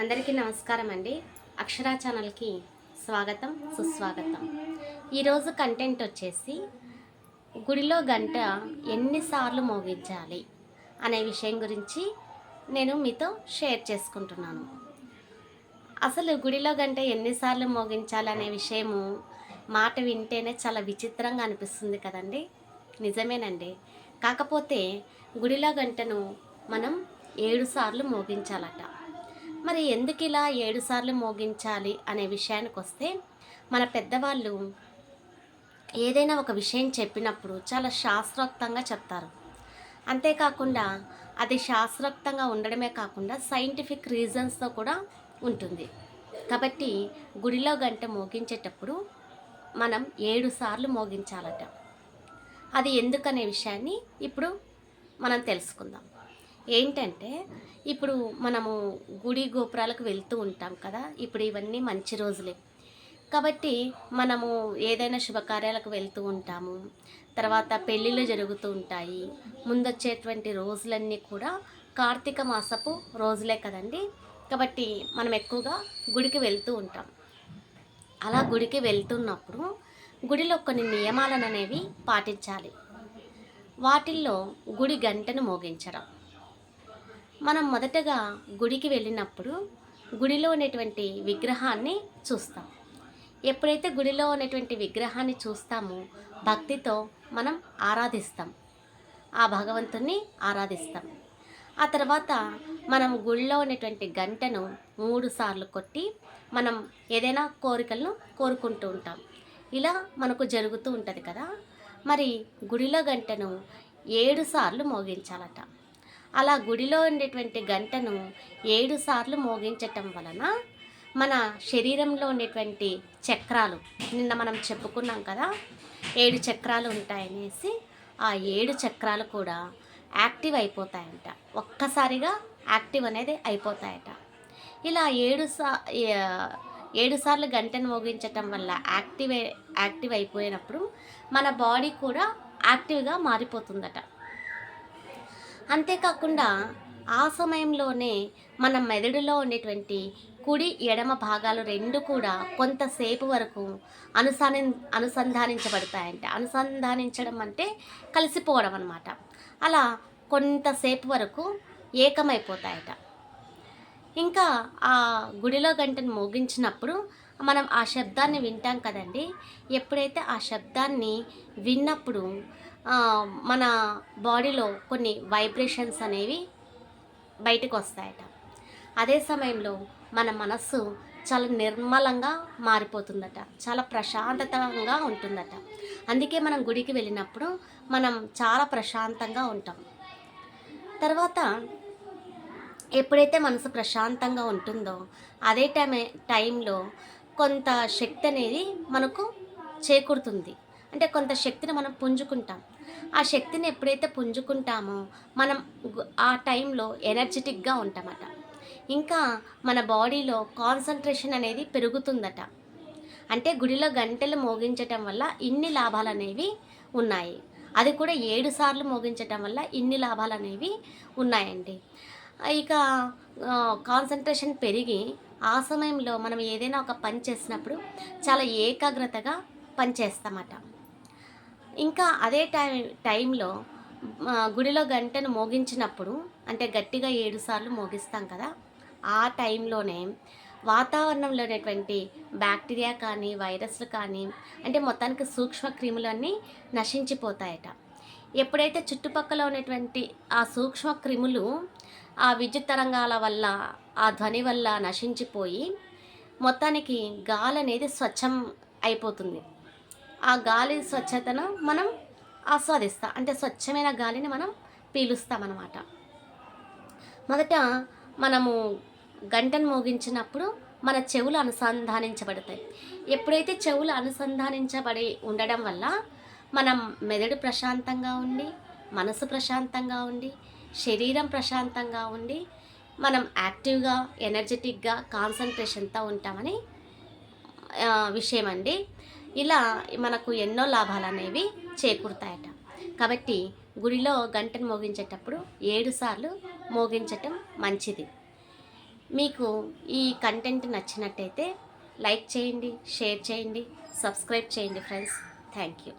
అందరికీ నమస్కారం అండి అక్షర ఛానల్కి స్వాగతం సుస్వాగతం. ఈరోజు కంటెంట్ వచ్చేసి గుడిలో గంట ఎన్నిసార్లు మోగించాలి అనే విషయం గురించి నేను మీతో షేర్ చేసుకుంటున్నాను. అసలు గుడిలో గంట ఎన్నిసార్లు మోగించాలి అనే విషయము మాట వింటేనే చాలా విచిత్రంగా అనిపిస్తుంది కదండి. నిజమేనండి. కాకపోతే గుడిలో గంటను మనం ఏడు సార్లు మోగించాలట. మరి ఎందుకు ఇలా ఏడు సార్లు మోగించాలి అనే విషయానికి వస్తే మన పెద్దవాళ్ళు ఏదైనా ఒక విషయం చెప్పినప్పుడు చాలా శాస్త్రోక్తంగా చెప్తారు. అంతేకాకుండా అది శాస్త్రోక్తంగా ఉండడమే కాకుండా సైంటిఫిక్ రీజన్స్తో కూడా ఉంటుంది. కాబట్టి గుడిలో గంట మోగించేటప్పుడు మనం ఏడు సార్లు మోగించాలట. అది ఎందుకనే విషయాన్ని ఇప్పుడు మనం తెలుసుకుందాం. ఏంటంటే ఇప్పుడు మనము గుడి గోపురాలకు వెళ్తూ ఉంటాం కదా ఇప్పుడు ఇవన్నీ మంచి రోజులే. కాబట్టి మనము ఏదైనా శుభకార్యాలకు వెళ్తూ ఉంటాము. తర్వాత పెళ్ళిళ్ళు జరుగుతూ ఉంటాయి. ముందొచ్చేటువంటి రోజులన్నీ కూడా కార్తీక మాసపు రోజులే కదండి. కాబట్టి మనం ఎక్కువగా గుడికి వెళ్తూ ఉంటాం. అలా గుడికి వెళ్తున్నప్పుడు గుడిలో కొన్ని నియమాలను అనేవి పాటించాలి. వాటిల్లో గుడి గంటను మోగించడం. మనం మొదటగా గుడికి వెళ్ళినప్పుడు గుడిలో ఉన్నటువంటి విగ్రహాన్ని చూస్తాం. ఎప్పుడైతే గుడిలో ఉన్నటువంటి విగ్రహాన్ని చూస్తామో భక్తితో మనం ఆరాధిస్తాం. ఆ భగవంతుణ్ణి ఆరాధిస్తాం. ఆ తర్వాత మనం గుడిలో ఉన్నటువంటి గంటను మూడు సార్లు కొట్టి మనం ఏదైనా కోరికలను కోరుకుంటూ ఉంటాం. ఇలా మనకు జరుగుతూ ఉంటుంది కదా. మరి గుడిలో గంటను ఏడు సార్లు మోగించాలట. అలా గుడిలో ఉండేటువంటి గంటను ఏడు సార్లు మోగించటం వలన మన శరీరంలో ఉండేటువంటి చక్రాలు నిన్న మనం చెప్పుకున్నాం కదా ఏడు చక్రాలు ఉంటాయనేసి ఆ ఏడు చక్రాలు కూడా యాక్టివ్ అయిపోతాయంట. ఒక్కసారిగా యాక్టివ్ అనేది అయిపోతాయట. ఇలా ఏడు సా ఏడు సార్లు గంటను మోగించటం వల్ల యాక్టివ్ యాక్టివ్ అయిపోయినప్పుడు మన బాడీ కూడా యాక్టివ్గా మారిపోతుందట. అంతేకాకుండా ఆ సమయంలోనే మన మెదడులో ఉండేటువంటి కుడి ఎడమ భాగాలు రెండు కూడా కొంతసేపు వరకు అనుసాని అనుసంధానించబడతాయంట. అనుసంధానించడం అంటే కలిసిపోవడం అనమాట అలా కొంతసేపు వరకు ఏకమైపోతాయట. ఇంకా ఆ గుడిలో గంటను మోగించినప్పుడు మనం ఆ శబ్దాన్ని వింటాం కదండి. ఎప్పుడైతే ఆ శబ్దాన్ని విన్నప్పుడు మన బాడీలో కొన్ని వైబ్రేషన్స్ అనేవి బయటకు వస్తాయట. అదే సమయంలో మన మనస్సు చాలా నిర్మలంగా మారిపోతుందట. చాలా ప్రశాంతతంగా ఉంటుందట. అందుకే మనం గుడికి వెళ్ళినప్పుడు మనం చాలా ప్రశాంతంగా ఉంటాం. తర్వాత ఎప్పుడైతే మనసు ప్రశాంతంగా ఉంటుందో అదే టైమే టైంలో కొంత శక్తి అనేది మనకు చేకూరుతుంది. అంటే కొంత శక్తిని మనం పుంజుకుంటాం. ఆ శక్తిని ఎప్పుడైతే పుంజుకుంటామో మనం ఆ టైంలో ఎనర్జెటిక్గా ఉంటామట. ఇంకా మన బాడీలో కాన్సన్ట్రేషన్ అనేది పెరుగుతుందట. అంటే గుడిలో గంటలు మోగించటం వల్ల ఇన్ని లాభాలు అనేవి ఉన్నాయి. అది కూడా ఏడు సార్లు మోగించటం వల్ల ఇన్ని లాభాలు అనేవి ఉన్నాయండి. ఇక కాన్సన్ట్రేషన్ పెరిగి ఆ సమయంలో మనం ఏదైనా ఒక పని చేసినప్పుడు చాలా ఏకాగ్రతగా పనిచేస్తామట ఇంకా అదే టైం టైంలో గుడిలో గంటను మోగించినప్పుడు అంటే గట్టిగా ఏడు సార్లు మోగిస్తాం కదా ఆ టైంలోనే వాతావరణంలో ఉన్నటువంటి బ్యాక్టీరియా కానీ వైరస్లు కానీ అంటే మొత్తానికి సూక్ష్మ క్రిములన్నీ నశించిపోతాయట. ఎప్పుడైతే చుట్టుపక్కల ఉన్నటువంటి ఆ సూక్ష్మ క్రిములు ఆ విద్యుత్ తరంగాల వల్ల ఆ ధ్వని వల్ల నశించిపోయి మొత్తానికి గాలి అనేది స్వచ్ఛం అయిపోతుంది. ఆ గాలి స్వచ్ఛతను మనం ఆస్వాదిస్తాం అంటే స్వచ్ఛమైన గాలిని మనం పీలుస్తామన్నమాట. మొదట మనము గంటను మోగించినప్పుడు మన చెవులు అనుసంధానించబడతాయి. ఎప్పుడైతే చెవులు అనుసంధానించబడి ఉండడం వల్ల మనం మెదడు ప్రశాంతంగా ఉండి మనసు ప్రశాంతంగా ఉండి శరీరం ప్రశాంతంగా ఉండి మనం యాక్టివ్గా ఎనర్జెటిక్గా కాన్సన్ట్రేషన్తో ఉంటామని విషయం అండి ఇలా మనకు ఎన్నో లాభాలు అనేవి చేకూరుతాయట. కాబట్టి గుడిలో గంటను మోగించేటప్పుడు ఏడు సార్లు మోగించటం మంచిది. మీకు ఈ కంటెంట్ నచ్చినట్టయితే లైక్ చేయండి షేర్ చేయండి సబ్స్క్రైబ్ చేయండి ఫ్రెండ్స్. Thank you.